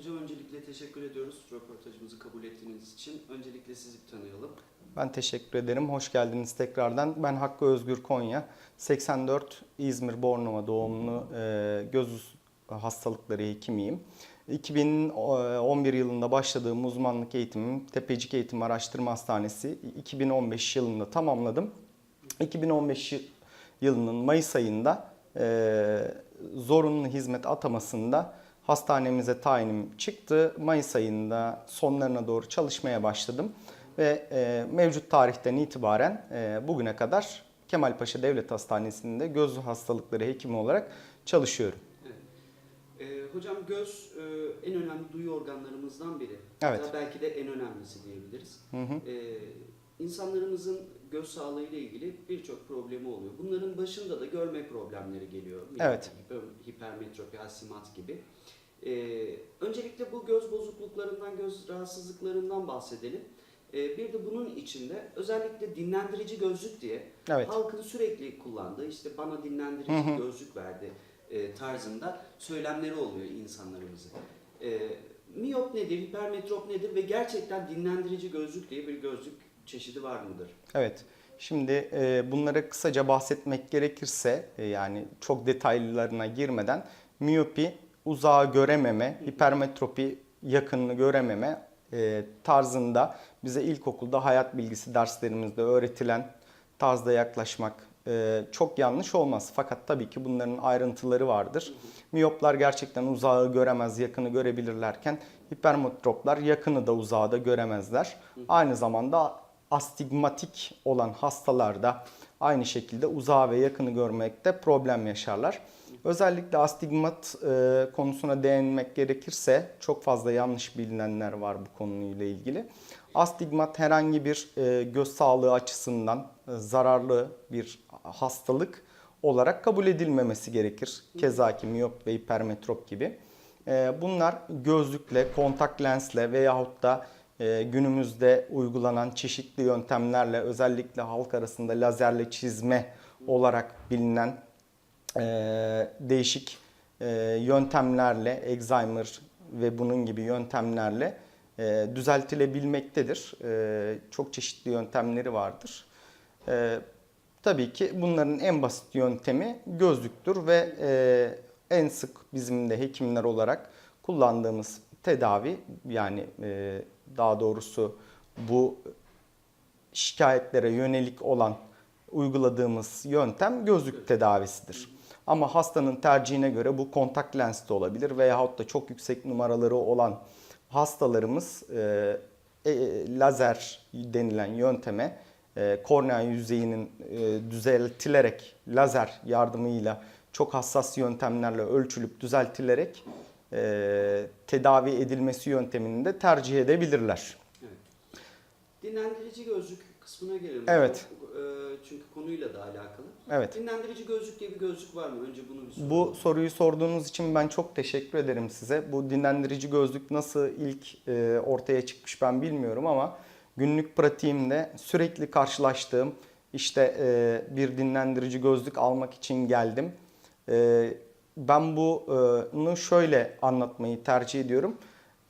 Hocam öncelikle teşekkür ediyoruz röportajımızı kabul ettiğiniz için. Öncelikle sizi bir tanıyalım. Ben teşekkür ederim. Hoş geldiniz tekrardan. Ben Hakkı Özgür Konya. 84 İzmir Bornova doğumlu e, göz hastalıkları hekimiyim. 2011 yılında başladığım uzmanlık eğitimim Tepecik Eğitim Araştırma Hastanesi 2015 yılında tamamladım. 2015 yı- yılının Mayıs ayında e, zorunlu hizmet atamasında hastanemize tayinim çıktı. Mayıs ayında sonlarına doğru çalışmaya başladım ve e, mevcut tarihten itibaren e, bugüne kadar Kemalpaşa Devlet Hastanesi'nde göz hastalıkları hekimi olarak çalışıyorum. Ee, hocam göz e, en önemli duyu organlarımızdan biri. Evet. Hatta belki de en önemlisi diyebiliriz. Hı hı. Ee, insanlarımızın göz sağlığı ile ilgili birçok problemi oluyor. Bunların başında da görme problemleri geliyor. Evet. Hiper- Hipermetropi, astigmat gibi. Ee, öncelikle bu göz bozukluklarından, göz rahatsızlıklarından bahsedelim. Ee, bir de bunun içinde özellikle dinlendirici gözlük diye Evet. halkın sürekli kullandığı işte bana dinlendirici Hı hı. gözlük verdi e, tarzında söylemleri oluyor insanlarımızın. E, miyop nedir, hipermetrop nedir ve gerçekten dinlendirici gözlük diye bir gözlük çeşidi var mıdır? Evet. Şimdi e, bunlara kısaca bahsetmek gerekirse e, yani çok detaylılarına girmeden miyopi uzağı görememe, hipermetropi yakınını görememe e, tarzında bize ilkokulda hayat bilgisi derslerimizde öğretilen tarzda yaklaşmak e, çok yanlış olmaz. Fakat tabii ki bunların ayrıntıları vardır. Miyoplar gerçekten uzağı göremez, yakını görebilirlerken hipermetroplar yakını da uzağı da göremezler. Aynı zamanda astigmatik olan hastalarda aynı şekilde uzağı ve yakını görmekte problem yaşarlar. Özellikle astigmat e, konusuna değinmek gerekirse çok fazla yanlış bilinenler var bu konuyla ilgili. Astigmat herhangi bir e, göz sağlığı açısından e, zararlı bir hastalık olarak kabul edilmemesi gerekir. Keza ki miyop ve hipermetrop gibi. E, bunlar gözlükle, kontak lensle veyahut da e, günümüzde uygulanan çeşitli yöntemlerle özellikle halk arasında lazerle çizme olarak bilinen e, değişik e, yöntemlerle, Alzheimer ve bunun gibi yöntemlerle e, düzeltilebilmektedir. E, çok çeşitli yöntemleri vardır. E, tabii ki bunların en basit yöntemi gözlüktür ve e, en sık bizim de hekimler olarak kullandığımız tedavi yani e, daha doğrusu bu şikayetlere yönelik olan uyguladığımız yöntem gözlük tedavisidir. Ama hastanın tercihine göre bu kontak lens de olabilir veyahut da çok yüksek numaraları olan hastalarımız e, e, lazer denilen yönteme e, kornea yüzeyinin e, düzeltilerek lazer yardımıyla çok hassas yöntemlerle ölçülüp düzeltilerek e, tedavi edilmesi yöntemini de tercih edebilirler. Evet. Dinlendirici gözlük kısmına gelelim. Evet. E, çünkü konuyla da alakalı. Evet. Dinlendirici gözlük diye bir gözlük var mı? Önce bunu bir soralım. Bu soruyu sorduğunuz için ben çok teşekkür ederim size. Bu dinlendirici gözlük nasıl ilk e, ortaya çıkmış ben bilmiyorum ama günlük pratiğimde sürekli karşılaştığım işte e, bir dinlendirici gözlük almak için geldim. E, ben bunu şöyle anlatmayı tercih ediyorum.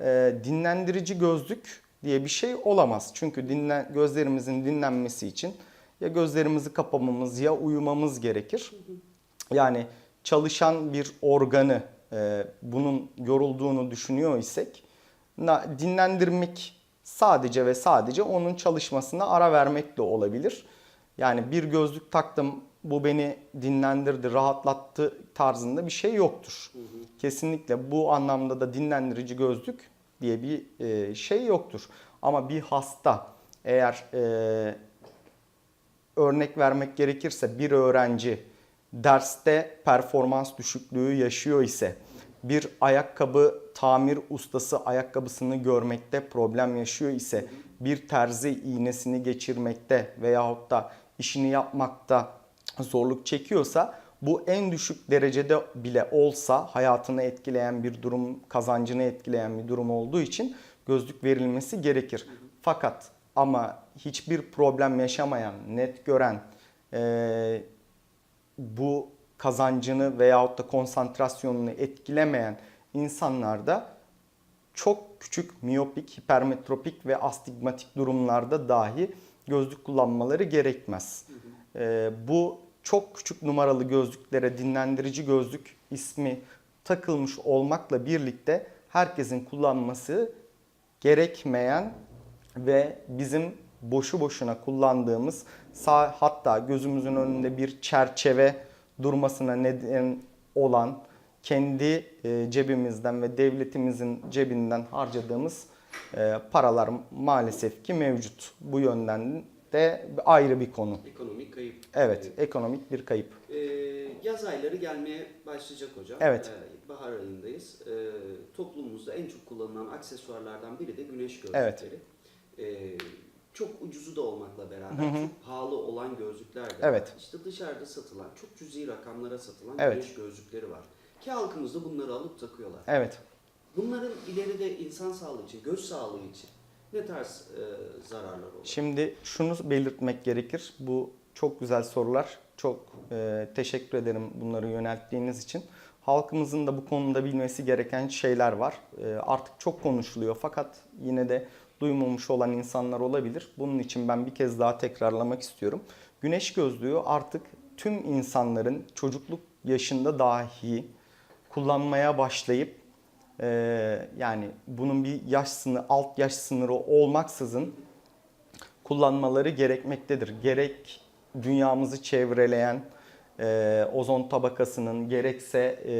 E, dinlendirici gözlük diye bir şey olamaz. Çünkü dinlen, gözlerimizin dinlenmesi için ya gözlerimizi kapamamız ya uyumamız gerekir. Yani çalışan bir organı e, bunun yorulduğunu düşünüyor isek dinlendirmek sadece ve sadece onun çalışmasına ara vermek de olabilir. Yani bir gözlük taktım bu beni dinlendirdi, rahatlattı tarzında bir şey yoktur. Kesinlikle bu anlamda da dinlendirici gözlük diye bir e, şey yoktur. Ama bir hasta eğer e, örnek vermek gerekirse bir öğrenci derste performans düşüklüğü yaşıyor ise bir ayakkabı tamir ustası ayakkabısını görmekte problem yaşıyor ise bir terzi iğnesini geçirmekte veyahut da işini yapmakta zorluk çekiyorsa bu en düşük derecede bile olsa hayatını etkileyen bir durum, kazancını etkileyen bir durum olduğu için gözlük verilmesi gerekir. Fakat ama hiçbir problem yaşamayan, net gören, eee, bu kazancını veyahut da konsantrasyonunu etkilemeyen insanlarda çok küçük miyopik, hipermetropik ve astigmatik durumlarda dahi gözlük kullanmaları gerekmez. Ee, bu çok küçük numaralı gözlüklere dinlendirici gözlük ismi takılmış olmakla birlikte herkesin kullanması gerekmeyen ve bizim boşu boşuna kullandığımız sağ hatta gözümüzün önünde bir çerçeve durmasına neden olan kendi e, cebimizden ve devletimizin cebinden harcadığımız e, paralar maalesef ki mevcut. Bu yönden de ayrı bir konu. Ekonomik kayıp. Evet, ekonomik bir kayıp. Ee, yaz ayları gelmeye başlayacak hocam. Evet. Ee, bahar ayındayız. Ee, toplumumuzda en çok kullanılan aksesuarlardan biri de güneş gözlükleri. Evet. Ee, çok ucuzu da olmakla beraber çok pahalı olan gözlükler de Evet. İşte dışarıda satılan, çok cüzi rakamlara satılan Evet. güneş gözlükleri var. Ki halkımız da bunları alıp takıyorlar. Evet. Bunların ileride insan sağlığı için, göz sağlığı için ne tarz e, zararlar olur? Şimdi şunu belirtmek gerekir. Bu çok güzel sorular. Çok e, teşekkür ederim bunları yönelttiğiniz için. Halkımızın da bu konuda bilmesi gereken şeyler var. E, artık çok konuşuluyor fakat yine de duymamış olan insanlar olabilir. Bunun için ben bir kez daha tekrarlamak istiyorum. Güneş gözlüğü artık tüm insanların çocukluk yaşında dahi kullanmaya başlayıp e, yani bunun bir yaş sınırı, alt yaş sınırı olmaksızın kullanmaları gerekmektedir. Gerek dünyamızı çevreleyen e, ozon tabakasının gerekse e,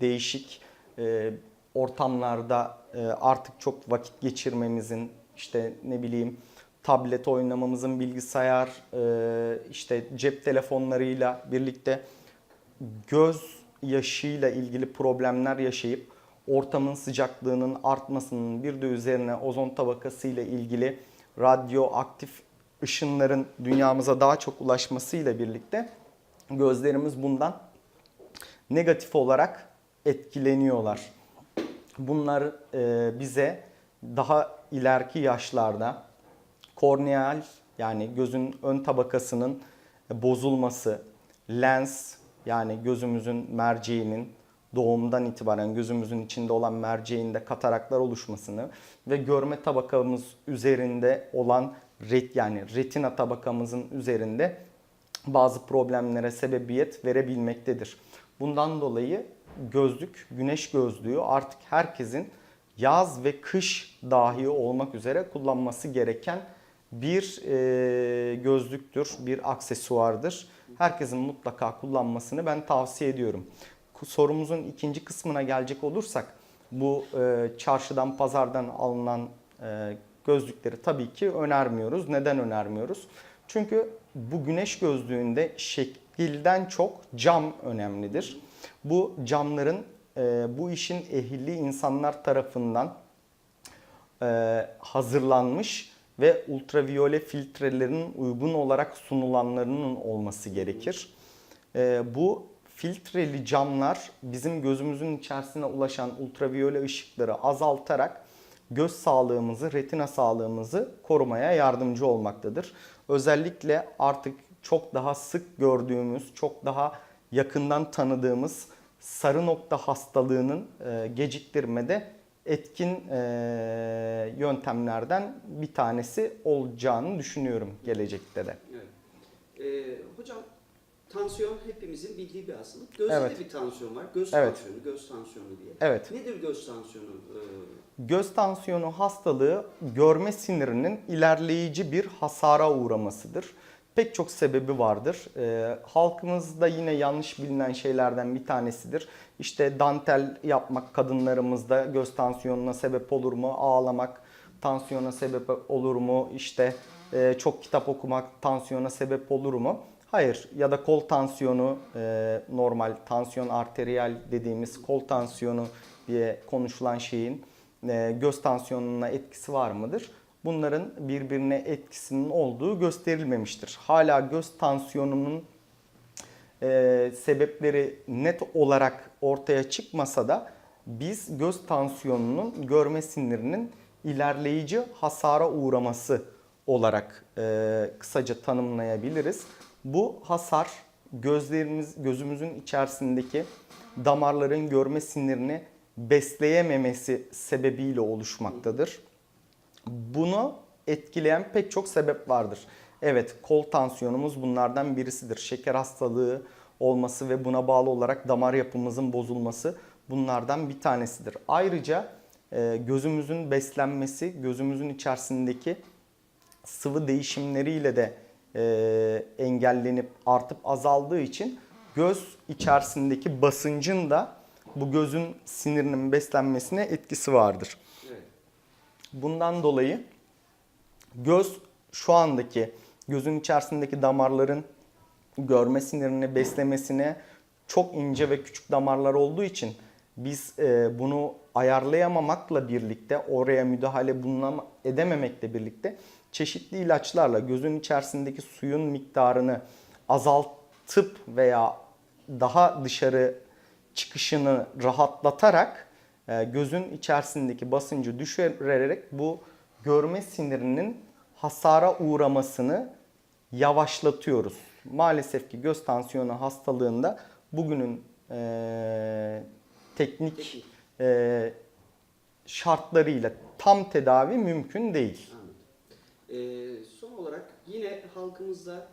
değişik e, ortamlarda artık çok vakit geçirmemizin işte ne bileyim tablet oynamamızın bilgisayar e, işte cep telefonlarıyla birlikte göz yaşıyla ilgili problemler yaşayıp ortamın sıcaklığının artmasının bir de üzerine ozon tabakası ile ilgili radyoaktif ışınların dünyamıza daha çok ulaşmasıyla birlikte gözlerimiz bundan negatif olarak etkileniyorlar. Bunlar e, bize daha ileriki yaşlarda korneal yani gözün ön tabakasının bozulması, lens yani gözümüzün merceğinin doğumdan itibaren gözümüzün içinde olan merceğinde kataraklar oluşmasını ve görme tabakamız üzerinde olan ret yani retina tabakamızın üzerinde bazı problemlere sebebiyet verebilmektedir. Bundan dolayı gözlük, güneş gözlüğü artık herkesin yaz ve kış dahi olmak üzere kullanması gereken bir e, gözlüktür, bir aksesuardır. Herkesin mutlaka kullanmasını ben tavsiye ediyorum. Sorumuzun ikinci kısmına gelecek olursak bu e, çarşıdan, pazardan alınan e, gözlükleri tabii ki önermiyoruz. Neden önermiyoruz? Çünkü bu güneş gözlüğünde şekilden çok cam önemlidir. Bu camların e, bu işin ehilli insanlar tarafından e, hazırlanmış ve ultraviyole filtrelerin uygun olarak sunulanlarının olması gerekir. E, bu filtreli camlar bizim gözümüzün içerisine ulaşan ultraviyole ışıkları azaltarak göz sağlığımızı, retina sağlığımızı korumaya yardımcı olmaktadır. Özellikle artık çok daha sık gördüğümüz, çok daha yakından tanıdığımız sarı nokta hastalığının e, geciktirmede etkin e, yöntemlerden bir tanesi olacağını düşünüyorum gelecekte de. Evet. Ee, hocam tansiyon hepimizin bildiği bir hastalık. Gözde Evet. de bir tansiyon var. Göz Evet. tansiyonu, göz tansiyonu diye. Evet. Nedir göz tansiyonu? Ee, Göz tansiyonu hastalığı görme sinirinin ilerleyici bir hasara uğramasıdır. Pek çok sebebi vardır. Ee, halkımızda yine yanlış bilinen şeylerden bir tanesidir. İşte dantel yapmak kadınlarımızda göz tansiyonuna sebep olur mu? Ağlamak tansiyona sebep olur mu? İşte e, çok kitap okumak tansiyona sebep olur mu? Hayır ya da kol tansiyonu e, normal tansiyon arteriyel dediğimiz kol tansiyonu diye konuşulan şeyin e, göz tansiyonuna etkisi var mıdır? Bunların birbirine etkisinin olduğu gösterilmemiştir. Hala göz tansiyonunun e, sebepleri net olarak ortaya çıkmasa da biz göz tansiyonunun görme sinirinin ilerleyici hasara uğraması olarak e, kısaca tanımlayabiliriz. Bu hasar gözlerimiz gözümüzün içerisindeki damarların görme sinirini besleyememesi sebebiyle oluşmaktadır. Bunu etkileyen pek çok sebep vardır. Evet kol tansiyonumuz bunlardan birisidir. Şeker hastalığı olması ve buna bağlı olarak damar yapımızın bozulması bunlardan bir tanesidir. Ayrıca e, gözümüzün beslenmesi, gözümüzün içerisindeki sıvı değişimleriyle de e, engellenip artıp azaldığı için göz içerisindeki basıncın da bu gözün sinirinin beslenmesine etkisi vardır. Bundan dolayı göz şu andaki gözün içerisindeki damarların görme sinirini beslemesine çok ince ve küçük damarlar olduğu için biz e, bunu ayarlayamamakla birlikte oraya müdahale bulunama, edememekle birlikte çeşitli ilaçlarla gözün içerisindeki suyun miktarını azaltıp veya daha dışarı çıkışını rahatlatarak gözün içerisindeki basıncı düşürerek bu görme sinirinin hasara uğramasını yavaşlatıyoruz. Maalesef ki göz tansiyonu hastalığında bugünün e, teknik e, şartlarıyla tam tedavi mümkün değil. Ee, son olarak yine halkımızda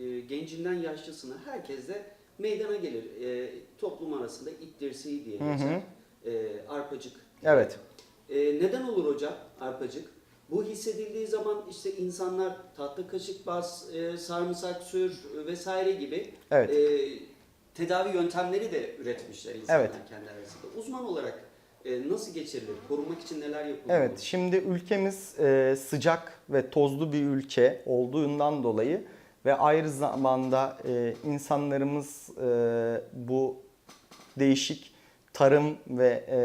e, gencinden yaşlısına herkes de meydana gelir. E, toplum arasında it dirseği diye Hı hı. E, arpacık. Evet. E, neden olur hocam arpacık? Bu hissedildiği zaman işte insanlar tatlı kaşık bas, e, sarımsak sür vesaire gibi Evet. e, tedavi yöntemleri de üretmişler insanlar Evet. kendi arasında. Uzman olarak e, nasıl geçirilir? Korunmak için neler yapılıyor? Evet, şimdi ülkemiz e, sıcak ve tozlu bir ülke olduğundan dolayı ve ayrı zamanda e, insanlarımız e, bu değişik tarım ve e,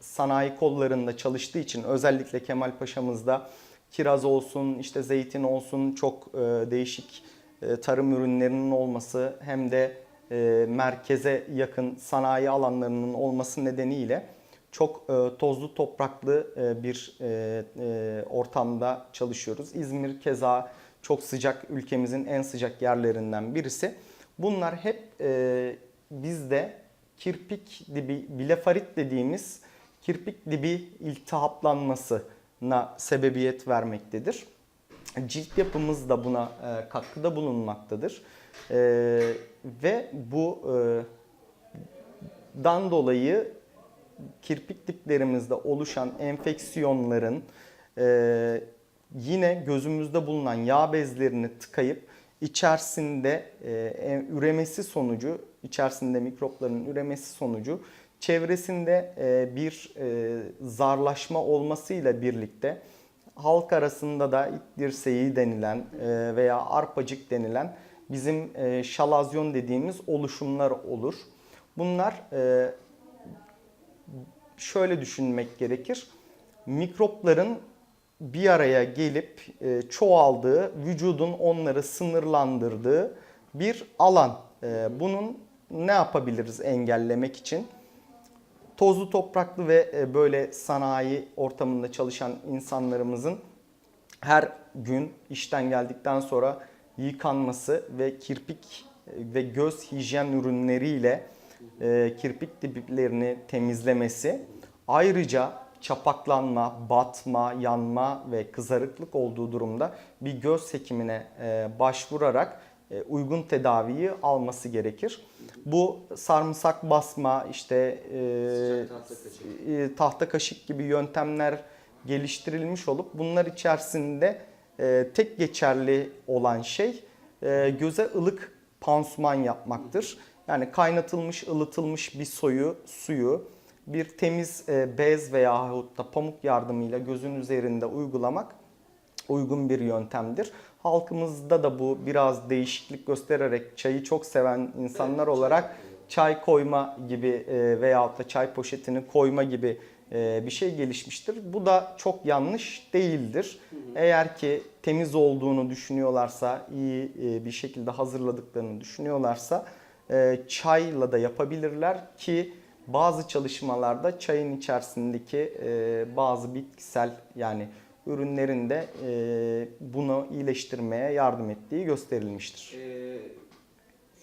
sanayi kollarında çalıştığı için özellikle Kemal Paşa'mızda kiraz olsun, işte zeytin olsun çok e, değişik e, tarım ürünlerinin olması hem de e, merkeze yakın sanayi alanlarının olması nedeniyle çok e, tozlu topraklı e, bir e, e, ortamda çalışıyoruz. İzmir keza çok sıcak ülkemizin en sıcak yerlerinden birisi. Bunlar hep e, bizde kirpik dibi bilefarit dediğimiz kirpik dibi iltihaplanmasına sebebiyet vermektedir. Cilt yapımız da buna e, katkıda bulunmaktadır. E, ve bu e, dan dolayı kirpik diplerimizde oluşan enfeksiyonların e, yine gözümüzde bulunan yağ bezlerini tıkayıp içerisinde e, üremesi sonucu, içerisinde mikropların üremesi sonucu çevresinde e, bir e, zarlaşma olmasıyla birlikte halk arasında da it dirseği denilen e, veya arpacık denilen bizim e, şalazyon dediğimiz oluşumlar olur. Bunlar e, şöyle düşünmek gerekir. Mikropların bir araya gelip e, çoğaldığı, vücudun onları sınırlandırdığı bir alan. E, bunun ne yapabiliriz engellemek için? Tozlu topraklı ve e, böyle sanayi ortamında çalışan insanlarımızın her gün işten geldikten sonra yıkanması ve kirpik e, ve göz hijyen ürünleriyle e, kirpik diplerini temizlemesi. Ayrıca çapaklanma, batma, yanma ve kızarıklık olduğu durumda bir göz hekimine e, başvurarak e, uygun tedaviyi alması gerekir. Bu sarımsak basma, işte e, tahta kaşık. tahta kaşık gibi yöntemler geliştirilmiş olup bunlar içerisinde tek geçerli olan şey göze ılık pansuman yapmaktır. Yani kaynatılmış, ılıtılmış bir soyu, suyu bir temiz e, bez veya da pamuk yardımıyla gözün üzerinde uygulamak uygun bir yöntemdir. Halkımızda da bu biraz değişiklik göstererek çayı çok seven insanlar olarak çay. koyma gibi e, veyahut da çay poşetini koyma gibi e, bir şey gelişmiştir. Bu da çok yanlış değildir. Eğer ki temiz olduğunu düşünüyorlarsa, iyi bir şekilde hazırladıklarını düşünüyorlarsa çayla da yapabilirler ki bazı çalışmalarda çayın içerisindeki e, bazı bitkisel yani ürünlerin de e, bunu iyileştirmeye yardım ettiği gösterilmiştir. Ee,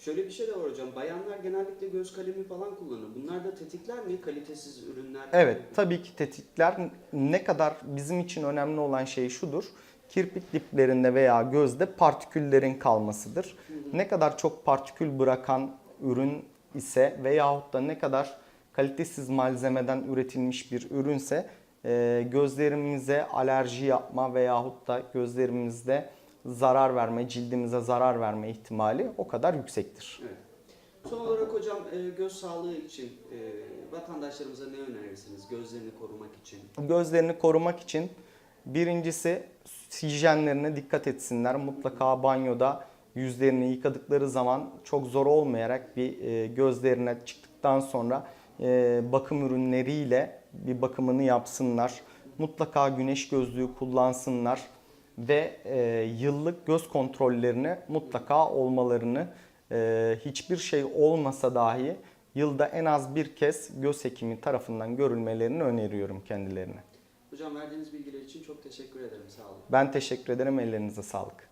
Şöyle bir şey de var hocam. Bayanlar genellikle göz kalemi falan kullanır. Bunlar da tetikler mi? Kalitesiz ürünler. Evet, tabii ki tetikler ne kadar bizim için önemli olan şey şudur. Kirpik diplerinde veya gözde partiküllerin kalmasıdır. Ne kadar çok partikül bırakan ürün ise veyahut da ne kadar kalitesiz malzemeden üretilmiş bir ürünse e, gözlerimize alerji yapma veyahut da gözlerimizde zarar verme, cildimize zarar verme ihtimali o kadar yüksektir. Evet. Son olarak hocam e, göz sağlığı için e, vatandaşlarımıza ne önerirsiniz? Gözlerini korumak için. Gözlerini korumak için birincisi hijyenlerine dikkat etsinler. Mutlaka banyoda yüzlerini yıkadıkları zaman çok zor olmayarak bir gözlerine çıktıktan sonra bakım ürünleriyle bir bakımını yapsınlar. Mutlaka güneş gözlüğü kullansınlar ve e, yıllık göz kontrollerini mutlaka olmalarını e, hiçbir şey olmasa dahi yılda en az bir kez göz hekimi tarafından görülmelerini öneriyorum kendilerine. Hocam verdiğiniz bilgiler için çok teşekkür ederim. Sağ olun. Ben teşekkür ederim. Ellerinize sağlık.